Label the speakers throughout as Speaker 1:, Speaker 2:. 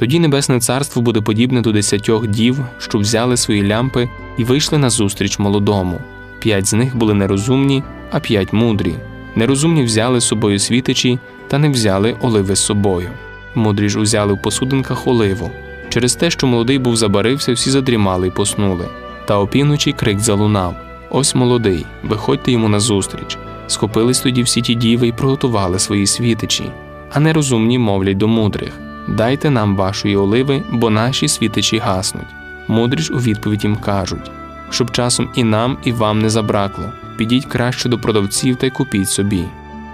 Speaker 1: Тоді небесне царство буде подібне до десятьох дів, що взяли свої лямпи і вийшли назустріч молодому. П'ять з них були нерозумні, а п'ять мудрі. Нерозумні взяли з собою світичі, та не взяли оливи з собою. Мудрі ж узяли в посудинках оливу. Через те, що молодий був забарився, всі задрімали й поснули. Та опівночі крик залунав: Ось молодий, виходьте йому назустріч. Схопились тоді всі ті діви і приготували свої світичі. А нерозумні мовлять до мудрих: Дайте нам вашої оливи, бо наші світичі гаснуть. Мудрі ж у відповідь їм кажуть, щоб часом і нам, і вам не забракло. Підіть краще до продавців та й купіть собі.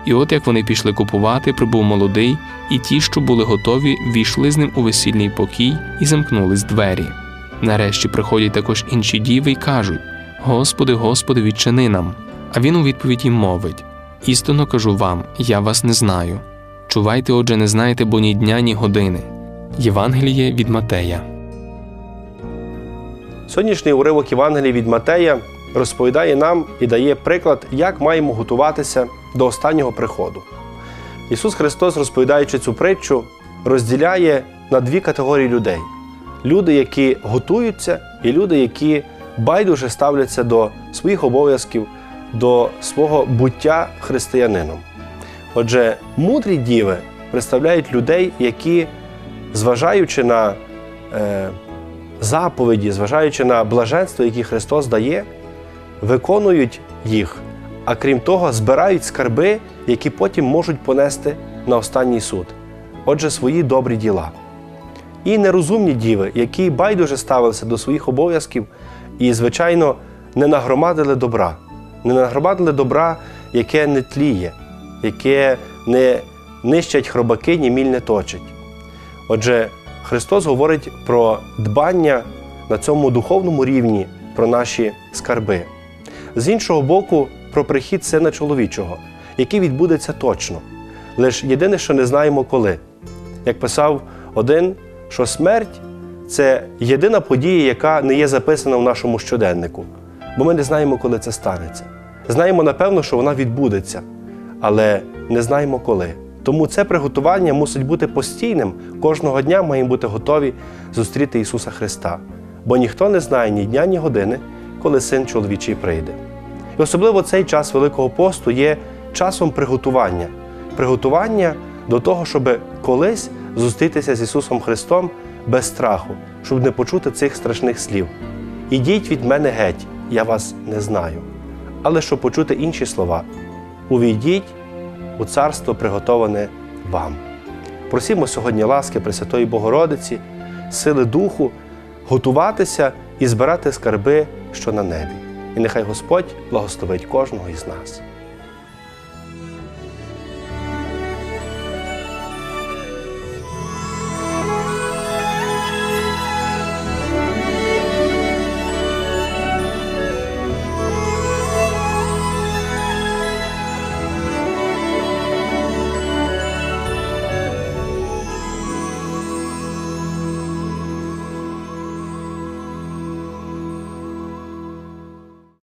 Speaker 1: І от як вони пішли купувати, прибув молодий, і ті, що були готові, війшли з ним у весільний покій і замкнулись двері. Нарешті приходять також інші діви й кажуть: Господи, Господи, відчини нам. А він у відповідь їм мовить: Істинно кажу вам, я вас не знаю. Чувайте, отже, не знаєте, бо ні дня, ні години. Євангеліє від Матея.
Speaker 2: Сьогоднішній уривок Євангелії від Матея розповідає нам і дає приклад, як маємо готуватися до останнього приходу. Ісус Христос, розповідаючи цю притчу, розділяє на дві категорії людей: люди, які готуються, і люди, які байдуже ставляться до своїх обов'язків, до свого буття християнином. Отже, мудрі діви представляють людей, які, зважаючи на е, заповіді, зважаючи на блаженство, яке Христос дає, виконують їх, а крім того, збирають скарби, які потім можуть понести на останній суд. Отже, свої добрі діла. І нерозумні діви, які байдуже ставилися до своїх обов'язків і, звичайно, не нагромадили добра, не нагромадили добра, яке не тліє, яке не нищать хробаки, ні міль не точить. Отже, Христос говорить про дбання на цьому духовному рівні про наші скарби. З іншого боку, про прихід Сина чоловічого, який відбудеться точно. Лише єдине, що не знаємо коли. Як писав один, що смерть це єдина подія, яка не є записана в нашому щоденнику, бо ми не знаємо, коли це станеться. Знаємо, напевно, що вона відбудеться, але не знаємо коли. Тому це приготування мусить бути постійним. Кожного дня маємо бути готові зустріти Ісуса Христа, бо ніхто не знає ні дня, ні години, коли син чоловічий прийде. І особливо цей час Великого посту є часом приготування, приготування до того, щоб колись зустрітися з Ісусом Христом без страху, щоб не почути цих страшних слів. Ідіть від мене геть, я вас не знаю. Але щоб почути інші слова: увійдіть у царство приготоване вам. Просімо сьогодні ласки Пресвятої Богородиці, сили Духу, готуватися і збирати скарби, що на небі. І нехай Господь благословить кожного із нас.